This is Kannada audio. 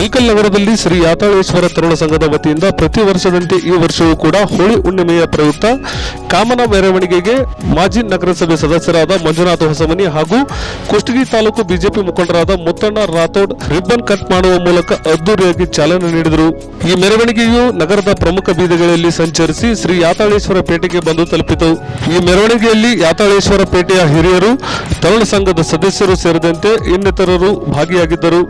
ಇಳಕಲ್ ನಗರದಲ್ಲಿ ಶ್ರೀ ಯಾತಾಳೇಶ್ವರ ತರುಣ ಸಂಘದ ವತಿಯಿಂದ ಪ್ರತಿ ವರ್ಷದಂತೆ ಈ ವರ್ಷವೂ ಕೂಡ ಹೋಳಿ ಹುಣ್ಣಿಮೆಯ ಪ್ರಯುಕ್ತ ಕಾಮನ ಮೆರವಣಿಗೆಗೆ ಮಾಜಿ ನಗರಸಭೆ ಸದಸ್ಯರಾದ ಮಂಜುನಾಥ ಹೊಸಮನಿ ಹಾಗೂ ಕುಷ್ಟಗಿ ತಾಲೂಕು ಬಿಜೆಪಿ ಮುಖಂಡರಾದ ಮುತ್ತಣ್ಣ ರಾಥೋಡ್ ರಿಬ್ಬನ್ ಕಟ್ ಮಾಡುವ ಮೂಲಕ ಅದ್ದೂರಿಯಾಗಿ ಚಾಲನೆ ನೀಡಿದರು. ಈ ಮೆರವಣಿಗೆಯು ನಗರದ ಪ್ರಮುಖ ಬೀದಿಗಳಲ್ಲಿ ಸಂಚರಿಸಿ ಶ್ರೀ ಯಾತಾಳೇಶ್ವರ ಪೇಟೆಗೆ ಬಂದು ತಲುಪಿತು. ಈ ಮೆರವಣಿಗೆಯಲ್ಲಿ ಯಾತಾಳೇಶ್ವರ ಪೇಟೆಯ ಹಿರಿಯರು, ತರುಣ ಸಂಘದ ಸದಸ್ಯರು ಸೇರಿದಂತೆ ಇನ್ನಿತರರು ಭಾಗಿಯಾಗಿದ್ದರು.